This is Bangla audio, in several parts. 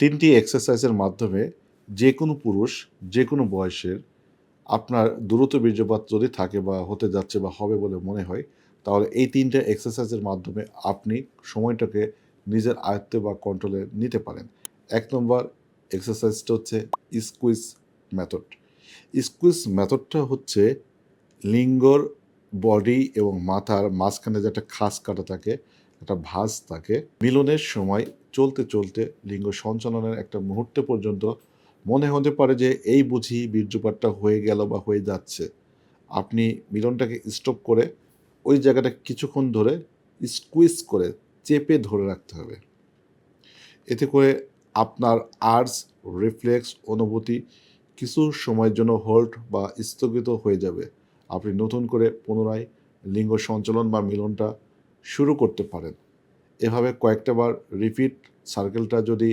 তিনটি এক্সারসাইজের মাধ্যমে যে কোনো পুরুষ যে কোনো বয়সের আপনার দ্রুত বীর্যপাত যদি থাকে বা হতে যাচ্ছে বা হবে বলে মনে হয়, তাহলে এই তিনটে এক্সারসাইজের মাধ্যমে আপনি সময়টাকে নিজের আয়ত্তে বা কন্ট্রোলে নিতে পারেন। এক নম্বর এক্সারসাইজটা হচ্ছে স্কুইজ মেথড স্কুইজ মেথডটা হচ্ছে লিঙ্গর বডি এবং মাথার মাঝখানে যে একটা খাস কাটা থাকে একটা ভাঁজ থাকে। মিলনের সময় চলতে চলতে লিঙ্গ সঞ্চালনের একটা মুহূর্তে পর্যন্ত মনে হতে পারে যে এই বুঝি বীর্যপাতটা হয়ে গেল বা হয়ে যাচ্ছে। আপনি মিলনটাকে স্টপ করে ওই জায়গাটা কিছুক্ষণ ধরে স্কুইজ করে চেপে ধরে রাখতে হবে। এতে করে আপনার আর্স রিফ্লেক্স অনুভূতি কিছু সময়ের জন্য হোল্ড বা স্থগিত হয়ে যাবে। আপনি নতুন করে পুনরায় লিঙ্গ সঞ্চালন বা মিলনটা শুরু করতে পারেন। এভাবে কয়েকটা বার রিপিট সার্কেলটা যদি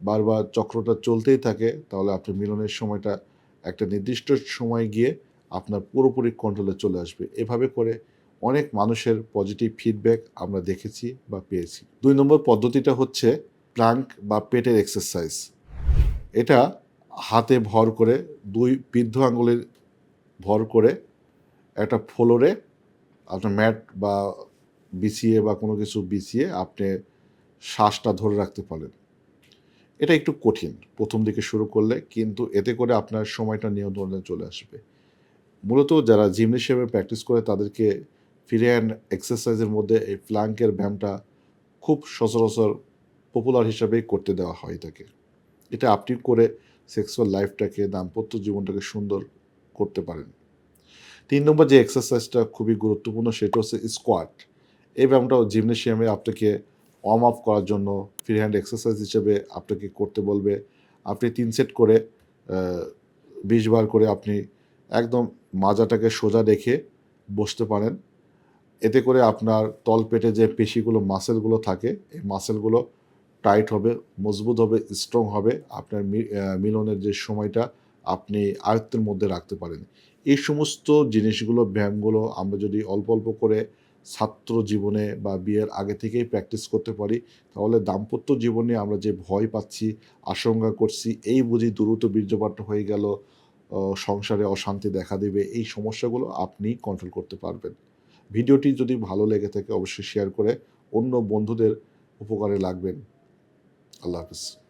বারবার চক্রটা চলতেই থাকে, তাহলে আপনি মিলনের সময়টা একটা নির্দিষ্ট সময় গিয়ে আপনার পুরোপুরি কন্ট্রোলে চলে আসবে। এভাবে করে অনেক মানুষের পজিটিভ ফিডব্যাক আমরা দেখেছি বা পেয়েছি। দুই নম্বর পদ্ধতিটা হচ্ছে প্লাঙ্ক বা পেটের এক্সারসাইজ এটা হাতে ভর করে, দুই বৃদ্ধ আঙ্গুলের ভর করে একটা ফ্লোরে আপনার ম্যাট বা বিছিয়ে বা কোনো কিছু বিছিয়ে আপনি শ্বাসটা ধরে রাখতে পারেন। এটা একটু কঠিন। প্রথম দিকে শুরু করলে কিন্তু এতে করে আপনার সময়টা নিয়ন্ত্রণে চলে আসবে। মূলত যারা জিম হিসেবে প্র্যাকটিস করে তাদেরকে ফিরে অ্যান্ড এক্সারসাইজের মধ্যে এই ফ্ল্যাঙ্কের ব্যায়ামটা খুব সচরাচর পপুলার হিসাবেই করতে দেওয়া হয় তাকে এটা আপনি করে সেক্সুয়াল লাইফটাকে, দাম্পত্য জীবনটাকে সুন্দর করতে পারেন। তিন নম্বর যে এক্সারসাইজটা খুবই গুরুত্বপূর্ণ সেটা হচ্ছে স্কোয়াট। এই ব্যায়ামটাও জিমনেশিয়ামে আপনাকে ওয়ার্ম আপ করার জন্য ফ্রি হ্যান্ড এক্সারসাইজ হিসেবে আপনাকে করতে বলবে। আপনি তিন সেট করে বিশ বার করে আপনি একদম মাজাটাকে সোজা রেখে বসতে পারেন। এতে করে আপনার তলপেটে যে পেশিগুলো মাসেলগুলো থাকে, এই মাসেলগুলো টাইট হবে, মজবুত হবে স্ট্রং হবে। আপনার মিলনের যে সময়টা আপনি আয়ত্তের মধ্যে রাখতে পারেন। এই সমস্ত জিনিসগুলো, ব্যায়ামগুলো আমরা যদি অল্প অল্প করে ছাত্র জীবনে বা বিয়ের আগে থেকেই প্র্যাকটিস করতে পারি, তাহলে দাম্পত্য জীবনে আমরা যে ভয় পাচ্ছি, আশঙ্কা করছি, এই বুঝি দ্রুত বীর্যপাত হয়ে গেল সংসারে অশান্তি দেখা দেবে, এই সমস্যাগুলো আপনি কন্ট্রোল করতে পারবেন। ভিডিওটি যদি ভালো লেগে থাকে অবশ্যই শেয়ার করে অন্য বন্ধুদের উপকারে লাগবেন। আল্লাহ হাফিজ।